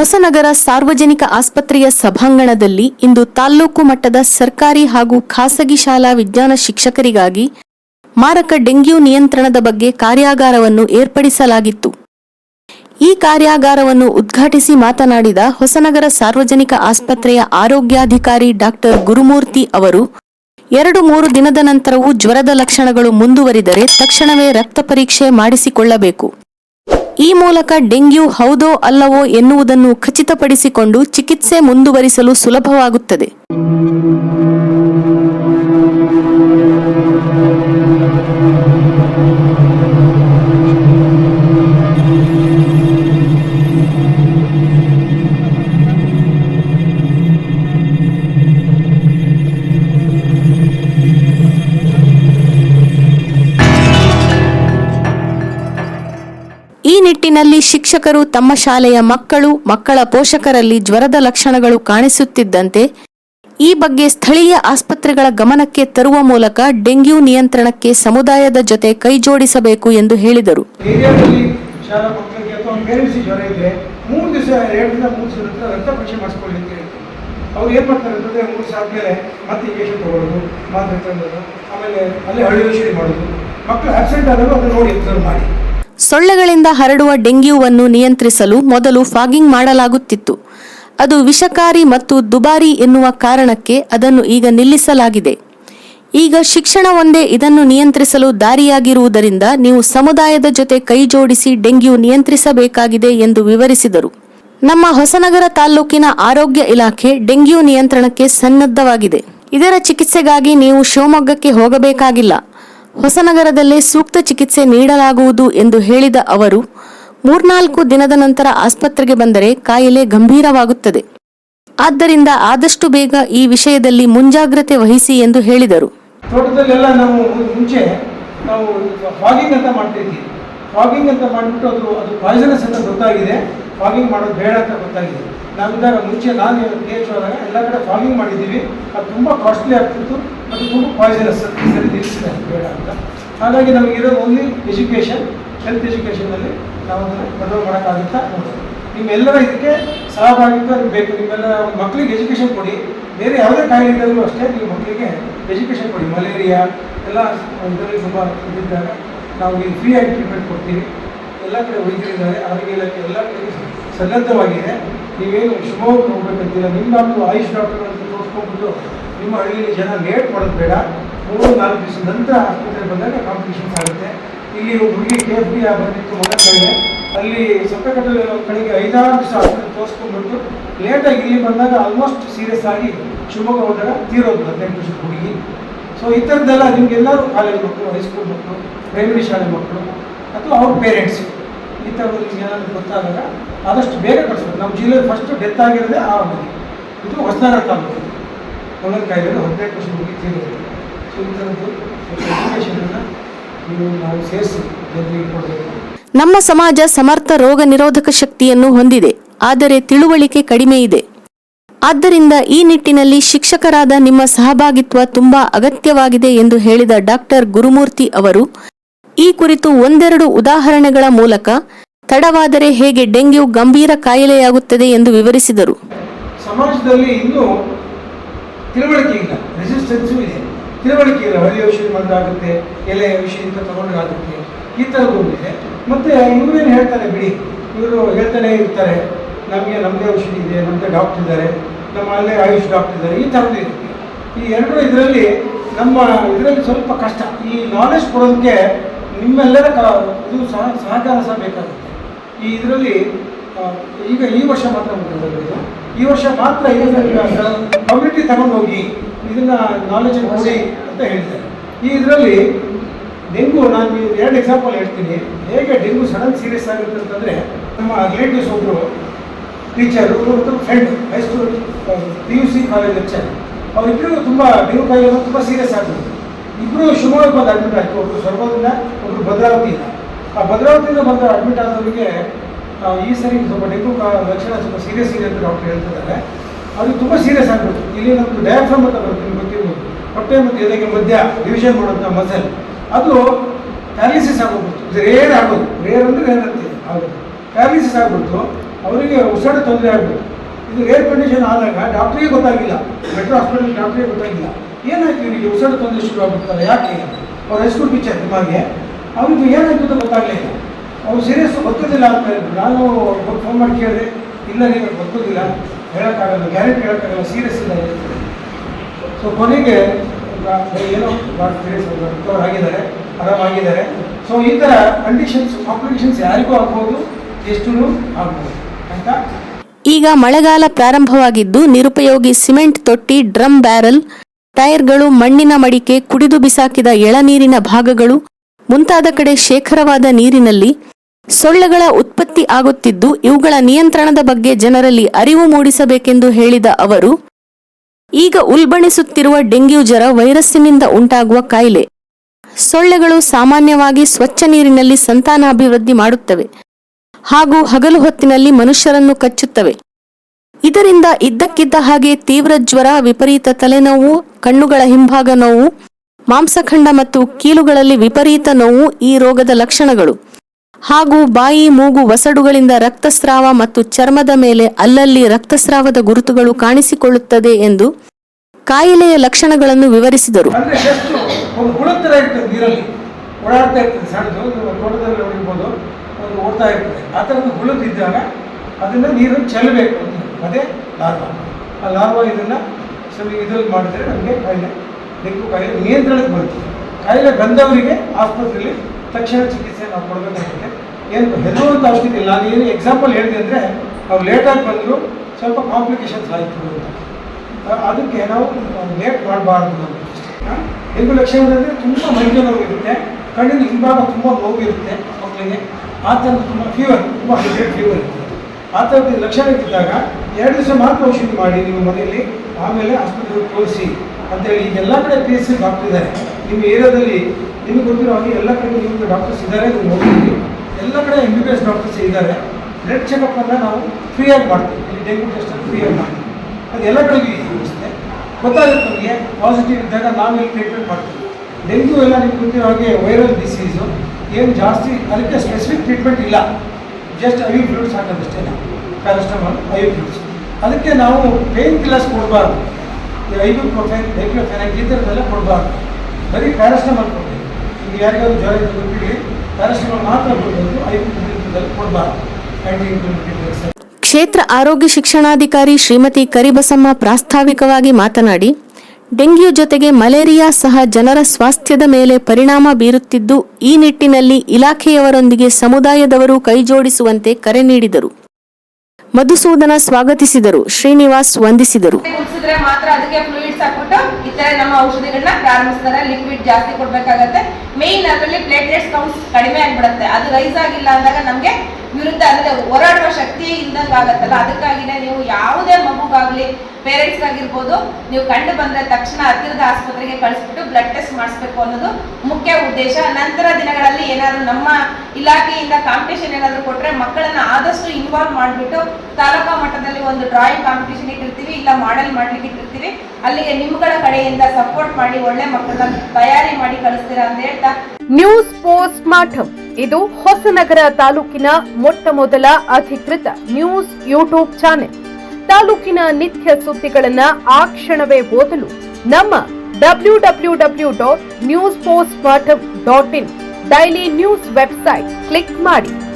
ಹೊಸನಗರ ಸಾರ್ವಜನಿಕ ಆಸ್ಪತ್ರೆಯ ಸಭಾಂಗಣದಲ್ಲಿ ಇಂದು ತಾಲ್ಲೂಕು ಮಟ್ಟದ ಸರ್ಕಾರಿ ಹಾಗೂ ಖಾಸಗಿ ಶಾಲಾ ವಿಜ್ಞಾನ ಶಿಕ್ಷಕರಿಗಾಗಿ ಮಾರಕ ಡೆಂಗ್ಯೂ ನಿಯಂತ್ರಣದ ಬಗ್ಗೆ ಕಾರ್ಯಾಗಾರವನ್ನು ಏರ್ಪಡಿಸಲಾಗಿತ್ತು. ಈ ಕಾರ್ಯಾಗಾರವನ್ನು ಉದ್ಘಾಟಿಸಿ ಮಾತನಾಡಿದ ಹೊಸನಗರ ಸಾರ್ವಜನಿಕ ಆಸ್ಪತ್ರೆಯ ಆರೋಗ್ಯಾಧಿಕಾರಿ ಡಾಕ್ಟರ್ ಗುರುಮೂರ್ತಿ ಅವರು, ಎರಡು ಮೂರು ದಿನದ ನಂತರವೂ ಜ್ವರದ ಲಕ್ಷಣಗಳು ಮುಂದುವರಿದರೆ ತಕ್ಷಣವೇ ರಕ್ತ ಪರೀಕ್ಷೆ ಮಾಡಿಸಿಕೊಳ್ಳಬೇಕು. ಈ ಮೂಲಕ ಡೆಂಗ್ಯೂ ಹೌದೋ ಅಲ್ಲವೋ ಎನ್ನುವುದನ್ನು ಖಚಿತಪಡಿಸಿಕೊಂಡು ಚಿಕಿತ್ಸೆ ಮುಂದುವರಿಸಲು ಸುಲಭವಾಗುತ್ತದೆ. ಶಿಕ್ಷಕರು ತಮ್ಮ ಶಾಲೆಯ ಮಕ್ಕಳು, ಮಕ್ಕಳ ಪೋಷಕರಲ್ಲಿ ಜ್ವರದ ಲಕ್ಷಣಗಳು ಕಾಣಿಸುತ್ತಿದ್ದಂತೆ, ಈ ಬಗ್ಗೆ ಸ್ಥಳೀಯ ಆಸ್ಪತ್ರೆಗಳ ಗಮನಕ್ಕೆ ತರುವ ಮೂಲಕ ಡೆಂಗ್ಯೂ ನಿಯಂತ್ರಣಕ್ಕೆ ಸಮುದಾಯದ ಜೊತೆ ಕೈಜೋಡಿಸಬೇಕು ಎಂದು ಹೇಳಿದರು. ಅವ್ರು ಏನು ಮಾಡ್ತಾರೆ ಅಂತಂದ್ರೆ ಮೂರು ದಿವಸ ಆದಮೇಲೆ ಮತ್ತೆ ಇಂಜೆಕ್ಷನ್ ತೊಗೊಳ್ಳೋದು, ಮಾತ್ರೆ ತಂದೋದು, ಆಮೇಲೆ ಅಲ್ಲಿ ಹಳ್ಳಿ ಮಾಡೋದು. ಮಕ್ಕಳು ಆಕ್ಸಿಡೆಂಟ್ ಆದಾಗ ಅದನ್ನ ನೋಡಿ ಮಾಡಿ. ಸೊಳ್ಳೆಗಳಿಂದ ಹರಡುವ ಡೆಂಗ್ಯೂವನ್ನು ನಿಯಂತ್ರಿಸಲು ಮೊದಲು ಫಾಗಿಂಗ್ ಮಾಡಲಾಗುತ್ತಿತ್ತು. ಅದು ವಿಷಕಾರಿ ಮತ್ತು ದುಬಾರಿ ಎನ್ನುವ ಕಾರಣಕ್ಕೆ ಅದನ್ನು ಈಗ ನಿಲ್ಲಿಸಲಾಗಿದೆ. ಈಗ ಶಿಕ್ಷಣ ಒಂದೇ ಇದನ್ನು ನಿಯಂತ್ರಿಸಲು ದಾರಿಯಾಗಿರುವುದರಿಂದ ನೀವು ಸಮುದಾಯದ ಜೊತೆ ಕೈಜೋಡಿಸಿ ಡೆಂಗ್ಯೂ ನಿಯಂತ್ರಿಸಬೇಕಾಗಿದೆ ಎಂದು ವಿವರಿಸಿದರು. ನಮ್ಮ ಹೊಸನಗರ ತಾಲ್ಲೂಕಿನ ಆರೋಗ್ಯ ಇಲಾಖೆ ಡೆಂಗ್ಯೂ ನಿಯಂತ್ರಣಕ್ಕೆ ಸನ್ನದ್ಧವಾಗಿದೆ. ಇದರ ಚಿಕಿತ್ಸೆಗಾಗಿ ನೀವು ಶಿವಮೊಗ್ಗಕ್ಕೆ ಹೋಗಬೇಕಾಗಿಲ್ಲ. ಹೊಸನಗರದಲ್ಲೇ ಸೂಕ್ತ ಚಿಕಿತ್ಸೆ ನೀಡಲಾಗುವುದು ಎಂದು ಹೇಳಿದ ಅವರು, ಮೂರ್ನಾಲ್ಕು ದಿನದ ನಂತರ ಆಸ್ಪತ್ರೆಗೆ ಬಂದರೆ ಕಾಯಿಲೆ ಗಂಭೀರವಾಗುತ್ತದೆ. ಆದ್ದರಿಂದ ಆದಷ್ಟು ಬೇಗ ಈ ವಿಷಯದಲ್ಲಿ ಮುಂಜಾಗ್ರತೆ ವಹಿಸಿ ಎಂದು ಹೇಳಿದರು. ತೋಟದಲ್ಲೆಲ್ಲ ನಾವು ಮುಂಚೆ ನಾವು ಫಾಗಿಂಗ್ ಅಂತ ಮಾಡ್ತಿದ್ವಿ. ಫಾಗಿಂಗ್ ಅಂತ ಮಾಡಿಬಿಟ್ಟು ಅದು ಅದು ಪಾಯ್ಸನಸ್ ಅಂತ ಗೊತ್ತಾಗಿದೆ. ಫಾಗಿಂಗ್ ಮಾಡೋದು ಬೇಡ ಅಂತ ಗೊತ್ತಾಗಿದೆ. ನಾವಿದ್ದಾಗ ಮುಂಚೆ ನಾನು ಕೆ ಎಚ್ ಎಲ್ಲ ಕಡೆ ಫಾರ್ಮಿಂಗ್ ಮಾಡಿದ್ದೀವಿ. ಅದು ತುಂಬ ಕಾಸ್ಟ್ಲಿ ಆಗ್ತಿತ್ತು. ಅದು ತುಂಬ ಪಾಯ್ಸನಸ್ ಸರಿ, ನಿಲ್ಲಿಸಿದೆ ಬೇಡ ಅಂತ. ಹಾಗಾಗಿ ನಮಗಿರೋ ಓನ್ಲಿ ಎಜುಕೇಷನ್ ಹೆಲ್ತ್ ಎಜುಕೇಷನಲ್ಲಿ ನಾವು ಅದನ್ನು ಕಂಟ್ರೋಲ್ ಮಾಡೋಕ್ಕಾಗುತ್ತಾ ನೋಡೋದು ನಿಮ್ಮೆಲ್ಲರ ಇದಕ್ಕೆ ಸಹಭಾಗಿತ್ವ ಬೇಕು ನಿಮ್ಮೆಲ್ಲ ಮಕ್ಕಳಿಗೆ ಎಜುಕೇಷನ್ ಕೊಡಿ. ಬೇರೆ ಯಾವುದೇ ಕಾಯಿಲೆ ಇದ್ದರೂ ಅಷ್ಟೇ ನೀವು ಮಕ್ಕಳಿಗೆ ಎಜುಕೇಷನ್ ಕೊಡಿ. ಮಲೇರಿಯಾ, ಎಲ್ಲ ಇದರಲ್ಲಿ ತುಂಬ ಇದ್ದಾಗ ನಾವು ಇಲ್ಲಿ ಫ್ರೀಯಾಗಿ ಟ್ರೀಟ್ಮೆಂಟ್ ಕೊಡ್ತೀವಿ. ಎಲ್ಲ ಕಡೆ ವೈದ್ಯರಿದ್ದಾರೆ. ಆರೋಗ್ಯ ಇಲಾಖೆ ಎಲ್ಲ ಕಡೆ ಸನ್ನದ್ಧವಾಗಿದೆ. ನೀವೇನು ಶಿವಮೊಗ್ಗ ಹೋಗ್ಬೇಕಂತಿಲ್ಲ ನಿಮ್ಮ ಒಂದು ಆಯುಷ್ ಡಾಕ್ಟರ್ ಅಂತ ತೋರಿಸ್ಕೊಂಡ್ಬಿಟ್ಟು ನಿಮ್ಮ ಹಳ್ಳಿಯಲ್ಲಿ ಜನ ಲೇಟ್ ಮಾಡೋದು ಬೇಡ. ಮೂರು ನಾಲ್ಕು ದಿವಸ ನಂತರ ಆಸ್ಪತ್ರೆಗೆ ಬಂದಾಗ ಕಾಂಪಿಟೇಷನ್ಸ್ ಆಗುತ್ತೆ ಇಲ್ಲಿ ಹುಡುಗಿ ಕೆ ಎಫ್ ಬಿ ಬಂದಿತ್ತು ಕಡೆ ಅಲ್ಲಿ ಸೊಪ್ಪೆಕಟ್ಟಲ್ಲಿ ಕಡೆಗೆ ಐದಾರು ದಿವಸ ಆಸ್ಪತ್ರೆ ತೋರಿಸ್ಕೊಂಡ್ಬಿಟ್ಟು ಲೇಟಾಗಿ ಇಲ್ಲಿ ಬಂದಾಗ ಆಲ್ಮೋಸ್ಟ್ ಸೀರಿಯಸ್ ಆಗಿ ಶಿವಮೊಗ್ಗ ಹೋದಾಗ ತೀರೋದು ಹದಿನೆಂಟು ವರ್ಷದ ಹುಡುಗಿ. ಸೊ ಈ ಥರದ್ದೆಲ್ಲ ನಿಮಗೆಲ್ಲರೂ ಕಾಲೇಜ್ ಮಕ್ಕಳು ಹೈಸ್ಕೂಲ್ ಮಕ್ಕಳು ಪ್ರೈಮರಿ ಶಾಲೆ ಮಕ್ಕಳು, ಅಥವಾ ಅವ್ರ ಪೇರೆಂಟ್ಸ್ ಈ ಥರದ್ದು ಏನಾದರೂ ಗೊತ್ತಾದಾಗ ಆದಷ್ಟು ಬೇಗ ಕಳಿಸ್ಬೇಕು. ನಮ್ಮ ಜಿಲ್ಲೆಯಲ್ಲಿ ಫಸ್ಟ್ ಡೆತ್ ಆಗಿರೋದೇ ಆ ಮನೆ ಇದು ಹೊಸನಗರ ತಾಲೂಕು ಒಂದೊಂದು ಕಾಯಿಲೆ ಹದಿನೆಂಟು ವರ್ಷದ ಹುಡುಗಿ ತೀರೋದು. ಸೊ ಈ ಥರದ್ದು ಎಜುಕೇಷನನ್ನು ನೀವು ನಾವು ಸೇರಿಸಿ ಜನರಿಗೆ ಕೊಡಬೇಕು. ನಮ್ಮ ಸಮಾಜ ಸಮರ್ಥ ರೋಗ ನಿರೋಧಕ ಶಕ್ತಿಯನ್ನು ಹೊಂದಿದೆ. ಆದರೆ ತಿಳುವಳಿಕೆ ಕಡಿಮೆ ಇದೆ. ಆದ್ದರಿಂದ ಈ ನಿಟ್ಟಿನಲ್ಲಿ ಶಿಕ್ಷಕರಾದ ನಿಮ್ಮ ಸಹಭಾಗಿತ್ವ ತುಂಬಾ ಅಗತ್ಯವಾಗಿದೆ ಎಂದು ಹೇಳಿದ ಡಾಕ್ಟರ್ ಗುರುಮೂರ್ತಿ ಅವರು ಈ ಕುರಿತು ಒಂದೆರಡು ಉದಾಹರಣೆಗಳ ಮೂಲಕ ತಡವಾದರೆ ಹೇಗೆ ಡೆಂಗ್ಯೂ ಗಂಭೀರ ಕಾಯಿಲೆಯಾಗುತ್ತದೆ ಎಂದು ವಿವರಿಸಿದರು. ಸಮಾಜದಲ್ಲಿ ಇನ್ನೂ ತಿಳುವಳಿಕೆ ಇಲ್ಲ. ರೆಸಿಸ್ಟೆನ್ಸು ಇದೆ. ತಿಳುವಳಿಕೆ ಇಲ್ಲ. ಹಳ್ಳಿ ಔಷಧಿ ಬಂದಾಗುತ್ತೆ ಎಲೆ, ಔಷಧಿ ಅಂತ ತಗೊಂಡಾಗುತ್ತೆ ಈ ಥರದ್ದೊಂದಿದೆ ಮತ್ತು ಇವರೇನು ಹೇಳ್ತಾರೆ, ಬಿಡಿ. ಇವರು ಹೇಳ್ತಾನೆ ಇರ್ತಾರೆ, ನಮಗೆ ನಮ್ಮದೇ ಔಷಧಿ ಇದೆ ನಮ್ಮದೇ ಡಾಕ್ಟರ್ ಇದ್ದಾರೆ ನಮ್ಮ ಅಲ್ಲೇ ಆಯುಷ್ ಡಾಕ್ಟರ್ ಇದ್ದಾರೆ, ಈ ಥರದ್ದು ಈ ಎರಡು ಇದರಲ್ಲಿ ನಮ್ಮ ಇದರಲ್ಲಿ ಸ್ವಲ್ಪ ಕಷ್ಟ. ಈ ನಾಲೆಜ್ ಕೊಡೋದಕ್ಕೆ ನಿಮ್ಮೆಲ್ಲರ ಇದು ಸಹ, ಸಹಕಾರ ಸಹ ಬೇಕಾಗುತ್ತೆ. ಈ ಇದರಲ್ಲಿ ಈಗ ಈ ವರ್ಷ ಮಾತ್ರ ಮುಗಿದಿದೆ ಈ ವರ್ಷ ಮಾತ್ರ ಕಮ್ಯುನಿಟಿ ತಗೊಂಡು ಹೋಗಿ ಇದನ್ನ ನಾಲೆಜ್ ಕೊಡಿ ಅಂತ ಹೇಳಿದ್ದಾರೆ. ಈ ಇದರಲ್ಲಿ ಡೆಂಗು, ನಾನು ಎರಡು ಎಕ್ಸಾಂಪಲ್ ಹೇಳ್ತೀನಿ. ಹೇಗೆ ಡೆಂಗು ಸಡನ್ ಸೀರಿಯಸ್ ಆಗುತ್ತೆ ಅಂತಂದರೆ, ನಮ್ಮ ರಿಲೇಟಿವ್ಸ್ ಒಬ್ಬರು ಟೀಚರು ಮತ್ತು friend high school P U C college lecturer ಅವರಿಬ್ಬರಿಗೂ ತುಂಬ ಡೆಂಗು ಕಾಯಿಲೆ ತುಂಬ ಸೀರಿಯಸ್ ಆಗ್ತದೆ ಇಬ್ಬರು ಶಿವಮೊಗ್ಗ ಬಂದು ಅಡ್ಮಿಟ್ ಆಯಿತು. ಒಬ್ಬರು ಸ್ವರ್ಗದಿಂದ ಒಬ್ಬರು ಭದ್ರಾವತಿಯಿಂದ. ಆ ಭದ್ರಾವತಿಯಿಂದ ಬಂದು ಅಡ್ಮಿಟ್ ಆದವರಿಗೆ ಈ ಸರಿ ಸ್ವಲ್ಪ ಡೆಂಗು ಲಕ್ಷಣ ಸ್ವಲ್ಪ ಸೀರಿಯಸ್ ಇದೆ ಅಂತ ಡಾಕ್ಟರ್ ಹೇಳ್ತಿದ್ದಾರೆ. ಅದು ತುಂಬ ಸೀರಿಯಸ್ ಆಗಿಬಿಡ್ತು. ಇಲ್ಲಿ ನಮ್ಮದು ಡಯಾಫ್ರಮ್ ಅಂತ ಬರುತ್ತೆ, ನಿಮ್ಗೆ ಗೊತ್ತಿರ್ಬೋದು. ಹೊಟ್ಟೆ ಮತ್ತು ಎದೆಗೆ ಮಧ್ಯ ಡಿವಿಷನ್ ಮಾಡುವಂಥ ಮಸಲ್ ಅದು ಪ್ಯಾಲಿಸಿಸ್ ಆಗೋಗ್ಬಿಡ್ತು. ಇದು ರೇರ್ ಆಗೋದು. ರೇರ್ ಅಂದರೆ ರೇರ್ ಅಂತ. ಆಗೋದು ಪ್ಯಾಲಿಸಿಸ್ ಆಗಿಬಿಡ್ತು. ಅವರಿಗೆ ಉಸಿರಾಟ ತೊಂದರೆ ಆಗ್ಬಿಡ್ತು. ಇದು ರೇರ್ ಕಂಡೀಷನ್ ಆದಾಗ ಡಾಕ್ಟ್ರಿಗೆ ಗೊತ್ತಾಗಿಲ್ಲ. ಮೆಟ್ರೋ ಹಾಸ್ಪಿಟಲ್ ಡಾಕ್ಟ್ರಿಗೆ ಗೊತ್ತಾಗಿಲ್ಲ. ಏನಾಯ್ತು ಇವರಿಗೆ ಉಸಿರಾಟ ತೊಂದರೆ ಶುರು ಆಗ್ಬಿಡ್ತಾರೆ ಯಾಕೆ? ಅವ್ರು ಹೈಸ್ಕೂಲ್ ಟೀಚರ್ ನಿಮಗೆ? ಅವ್ರಿಗೆ ಏನಾಯ್ತು ಅಂತ ಗೊತ್ತಾಗಲಿಲ್ಲ ಅವ್ರು ಸೀರಿಯಸ್ ಗೊತ್ತಿಲ್ಲ ಅಂತ ಹೇಳಿದ್ರು ನಾನು ಫೋನ್ ಮಾಡಿ ಕೇಳಿದೆ. ಇಲ್ಲ ನೀವು ಗೊತ್ತಿಲ್ಲ ಹೇಳೋಕ್ಕಾಗಲ್ಲ. ಗ್ಯಾರಂಟಿ ಹೇಳೋಕ್ಕಾಗಲ್ಲ. ಸೀರಿಯಸ್ ಇಲ್ಲ ಸೊ ಕೊನೆಗೆ ಏನೋ ಭಾಳ ಸೀರಿಯಸ್ ರಿಕವರ್ ಆಗಿದ್ದಾರೆ. ಆರಾಮಾಗಿದ್ದಾರೆ ಸೊ ಈ ಥರ ಕಂಡೀಷನ್ಸ್ ಕಾಂಪ್ಲಿಕೇಶನ್ಸ್ ಯಾರಿಗೂ ಆಗ್ಬೋದು ಎಷ್ಟು ಆಗ್ಬೋದು. ಅಂತ ಈಗ ಮಳೆಗಾಲ ಪ್ರಾರಂಭವಾಗಿದ್ದು ನಿರುಪಯೋಗಿ ಸಿಮೆಂಟ್ ತೊಟ್ಟಿ, ಡ್ರಮ್ ಬ್ಯಾರಲ್ ಟೈರ್ಗಳು ಮಣ್ಣಿನ ಮಡಿಕೆ, ಕುಡಿದು ಬಿಸಾಕಿದ ಎಳನೀರಿನ ಭಾಗಗಳು, ಮುಂತಾದ ಕಡೆ ಶೇಖರವಾದ ನೀರಿನಲ್ಲಿ ಸೊಳ್ಳೆಗಳ ಉತ್ಪತ್ತಿ ಆಗುತ್ತಿದ್ದು, ಇವುಗಳ ನಿಯಂತ್ರಣದ ಬಗ್ಗೆ ಜನರಲ್ಲಿ ಅರಿವು ಮೂಡಿಸಬೇಕೆಂದು ಹೇಳಿದ ಅವರು, ಈಗ ಉಲ್ಬಣಿಸುತ್ತಿರುವ ಡೆಂಗ್ಯೂ ಜ್ವರ ವೈರಸ್ಸಿನಿಂದ ಉಂಟಾಗುವ ಕಾಯಿಲೆ. ಸೊಳ್ಳೆಗಳು ಸಾಮಾನ್ಯವಾಗಿ ಸ್ವಚ್ಛ ನೀರಿನಲ್ಲಿ ಸಂತಾನಾಭಿವೃದ್ಧಿ ಮಾಡುತ್ತವೆ ಹಾಗೂ ಹಗಲು ಹೊತ್ತಿನಲ್ಲಿ ಮನುಷ್ಯರನ್ನು ಕಚ್ಚುತ್ತವೆ. ಇದರಿಂದ ಇದ್ದಕ್ಕಿದ್ದ ಹಾಗೆ ತೀವ್ರ ಜ್ವರ, ವಿಪರೀತ ತಲೆನೋವು ಕಣ್ಣುಗಳ ಹಿಂಭಾಗ ನೋವು, ಮಾಂಸಖಂಡ ಮತ್ತು ಕೀಲುಗಳಲ್ಲಿ ವಿಪರೀತ ನೋವು ಈ ರೋಗದ ಲಕ್ಷಣಗಳು. ಹಾಗೂ ಬಾಯಿ, ಮೂಗು ವಸಡುಗಳಿಂದ ರಕ್ತಸ್ರಾವ ಮತ್ತು ಚರ್ಮದ ಮೇಲೆ ಅಲ್ಲಲ್ಲಿ ರಕ್ತಸ್ರಾವದ ಗುರುತುಗಳು ಕಾಣಿಸಿಕೊಳ್ಳುತ್ತದೆ ಎಂದು ಕಾಯಿಲೆಯ ಲಕ್ಷಣಗಳನ್ನು ವಿವರಿಸಿದರು. ಅದನ್ನು ನೀರು ಚೆಲ್ಲಬೇಕು ಅದೇ ಲಾರ್ವಾ. ಆ ಲಾರ್ವಾ ಇದನ್ನು ಸ್ವಲ್ಪ ಇದ್ರಲ್ಲಿ ಮಾಡಿದ್ರೆ ನಮಗೆ ಕಾಯಿಲೆ ಡೆಂಗು ಕಾಯಿಲೆ ನಿಯಂತ್ರಣಕ್ಕೆ ಬರುತ್ತೆ. ಕಾಯಿಲೆ ಬಂದವರಿಗೆ ಆಸ್ಪತ್ರೆಯಲ್ಲಿ ತಕ್ಷಣ ಚಿಕಿತ್ಸೆ ನಾವು ಕೊಡಬೇಕಾಗುತ್ತೆ. ಏನು ಹೆದರುವಂಥ ಅವಶ್ಯಕತೆ ಇಲ್ಲ. ನಾನು ಏನು ಎಕ್ಸಾಂಪಲ್ ಹೇಳಿದೆ ಅಂದರೆ ಅವ್ರು ಲೇಟಾಗಿ ಬಂದರು ಸ್ವಲ್ಪ ಕಾಂಪ್ಲಿಕೇಶನ್ಸ್ ಆಯಿತು ಅಂತ. ಅದಕ್ಕೆ ನಾವು ಲೇಟ್ ಮಾಡಬಾರ್ದು ಡೆಂಗು ಲಕ್ಷಣ ಅಂದರೆ ತುಂಬ ಮೈಗೆ ನೋವು ಇರುತ್ತೆ ಕಣ್ಣಿನ ಹಿಂಭಾಗ ತುಂಬ ನೋವು ಇರುತ್ತೆ ಮಕ್ಕಳಿಗೆ. ಆ ಥರ ತುಂಬ ಫೀವರ್ ತುಂಬ ಹೈಡ್ರೇಟ್ ಫೀವರ್ ಇರುತ್ತೆ. ಆ ಥರದ ಲಕ್ಷಣ ಇದ್ದಾಗ ಎರಡು ದಿವಸ ಮಾತ್ರ ಔಷಧಿ ಮಾಡಿ ನೀವು ಮನೆಯಲ್ಲಿ, ಆಮೇಲೆ ಆಸ್ಪತ್ರೆಗೆ ತೋರಿಸಿ ಅಂತೇಳಿ ಎಲ್ಲ ಕಡೆ ಪಿ ಎಸ್ ಸಿ ಡಾಕ್ಟರ್ ಇದ್ದಾರೆ. ನಿಮ್ಮ ಏರಿಯಾದಲ್ಲಿ ನಿಮಗೆ ಗೊತ್ತಿರೋ ಹಾಗೆ ಎಲ್ಲ ಕಡೆ ನಿಮ್ಮದು ಡಾಕ್ಟರ್ಸ್ ಇದ್ದಾರೆ, ನೀವು ನೋಡ್ತೀವಿ. ಎಲ್ಲ ಕಡೆ M B B S doctors ಇದ್ದಾರೆ. ಬ್ಲಡ್ ಚೆಕಪ್ಪನ್ನು ನಾವು ಫ್ರೀಯಾಗಿ ಮಾಡ್ತೀವಿ. ಇಲ್ಲಿ ಡೆಂಗು ಟೆಸ್ಟನ್ನು ಫ್ರೀಯಾಗಿ ಮಾಡ್ತೀವಿ. ಅದು ಎಲ್ಲ ಕಡೆಗೂ ವ್ಯವಸ್ಥೆ ಗೊತ್ತಾಗುತ್ತೆ ನಮಗೆ ಪಾಸಿಟಿವ್ ಇದ್ದಾಗ ನಾವೆಲ್ಲಿ ಟ್ರೀಟ್ಮೆಂಟ್ ಮಾಡ್ತೀವಿ. ಡೆಂಗ್ಯೂ ಎಲ್ಲ ನಿಮ್ಗೆ ಗೊತ್ತಿರೋ ಹಾಗೆ ವೈರಲ್ ಡಿಸೀಸು ಏನು ಜಾಸ್ತಿ, ಅದಕ್ಕೆ ಸ್ಪೆಸಿಫಿಕ್ ಟ್ರೀಟ್ಮೆಂಟ್ ಇಲ್ಲ. ಜಸ್ಟ್ ಐ ಫ್ಲೂಡ್ಸ್ ಹಾಕೋದಷ್ಟೇ ನಾವು. Paracetamol I fluids. ಅದಕ್ಕೆ ನಾವು ಪೇನ್ ಕಿಲ್ಲರ್ಸ್ ಕೊಡಬಾರ್ದು. ಈ ಐದು ಪ್ರೊಫೈನ್ ಡೈಕ್ಲೋಫೆನಾಕ್ ಈ ಥರದ್ದೆಲ್ಲ ಕೊಡಬಾರ್ದು. ಬರೀ ಪ್ಯಾರಾಸ್ಟಮಾಲ್ ಕೊಡಬೇಕು. ಈಗ ಯಾರಿಗಾದ್ರು ಜ್ವರ ಇದ್ದು ಗೊತ್ತಿರಲಿ ಪ್ಯಾರಾಸ್ಟಮಾಲ್ ಮಾತ್ರ ಕೊಡಬೇಕು ಐದು ಕೊಡಬಾರ್ದು. ಕ್ಷೇತ್ರ ಆರೋಗ್ಯ ಶಿಕ್ಷಣಾಧಿಕಾರಿ ಶ್ರೀಮತಿ ಕರಿಬಸಮ್ಮ ಪ್ರಾಸ್ತಾವಿಕವಾಗಿ ಮಾತನಾಡಿ ಡೆಂಗ್ಯೂ ಜೊತೆಗೆ ಮಲೇರಿಯಾ ಸಹ ಜನರ ಸ್ವಾಸ್ಥ್ಯದ ಮೇಲೆ ಪರಿಣಾಮ ಬೀರುತ್ತಿದ್ದು, ಈ ನಿಟ್ಟಿನಲ್ಲಿ ಇಲಾಖೆಯವರೊಂದಿಗೆ ಸಮುದಾಯದವರು ಕೈಜೋಡಿಸುವಂತೆ ಕರೆ ನೀಡಿದರು. ಮಧುಸೂದನ ಸ್ವಾಗತಿಸಿದರು, ಶ್ರೀನಿವಾಸ್ ವಂದಿಸಿದರು. ವಿರುದ್ಧ, ಅಂದ್ರೆ ಹೋರಾಡುವ ಶಕ್ತಿ ಇಲ್ದಂಗ ಆಗತ್ತಲ್ಲ ಅದಕ್ಕಾಗಿನೇ ನೀವು ಯಾವುದೇ ಮಗುಗಾಗ್ಲಿ ಪೇರೆಂಟ್ಸ್ ಆಗಿರ್ಬೋದು, ನೀವು ಕಂಡು ಬಂದ ತಕ್ಷಣ ಹತ್ತಿರದ ಆಸ್ಪತ್ರೆಗೆ ಕಳಿಸ್ಬಿಟ್ಟು ಬ್ಲಡ್ ಟೆಸ್ಟ್ ಮಾಡಿಸ್ಬೇಕು ಅನ್ನೋದು ಮುಖ್ಯ ಉದ್ದೇಶ. ನಂತರ ದಿನಗಳಲ್ಲಿ ಏನಾದ್ರು ನಮ್ಮ ಇಲಾಖೆಯಿಂದ ಕಾಂಪಿಟೇಷನ್ ಏನಾದ್ರು ಕೊಟ್ರೆ ಮಕ್ಕಳನ್ನ ಆದಷ್ಟು ಇನ್ವಾಲ್ವ್ ಮಾಡಿಬಿಟ್ಟು ತಾಲೂಕಾ ಮಟ್ಟದಲ್ಲಿ ಒಂದು ಡ್ರಾಯಿಂಗ್ ಕಾಂಪಿಟೇಷನ್ ಇಟ್ಟಿರ್ತೀವಿ, ಇಲ್ಲ ಮಾಡೆಲ್ ಮಾಡ್ಲಿಕ್ಕೆ ಇಟ್ಟಿರ್ತೀವಿ. ಅಲ್ಲಿಗೆ ನಿಮ್ಗಳ ಕಡೆಯಿಂದ ಸಪೋರ್ಟ್ ಮಾಡಿ, ಒಳ್ಳೆ ಮಕ್ಕಳನ್ನ ತಯಾರಿ ಮಾಡಿ ಕಳಿಸ್ತೀರಾ ಅಂತ ಹೇಳ್ತಾ. ನ್ಯೂಸ್ ಪೋಸ್ಟ್ ಮಾಠಂ ಇದು ಹೊಸನಗರ ತಾಲೂಕಿನ ಮೊಟ್ಟ ಮೊದಲ ಅಧಿಕೃತ ನ್ಯೂಸ್ ಯೂಟ್ಯೂಬ್ ಚಾನೆಲ್ ತಾಲೂಕಿನ ನಿತ್ಯ ಸುದ್ದಿಗಳನ್ನು ಆ ಕ್ಷಣವೇ ಓದಲು ನಮ್ಮ W W W dot news post mortem dot in. Daily news website. Click ಮಾಡಿ.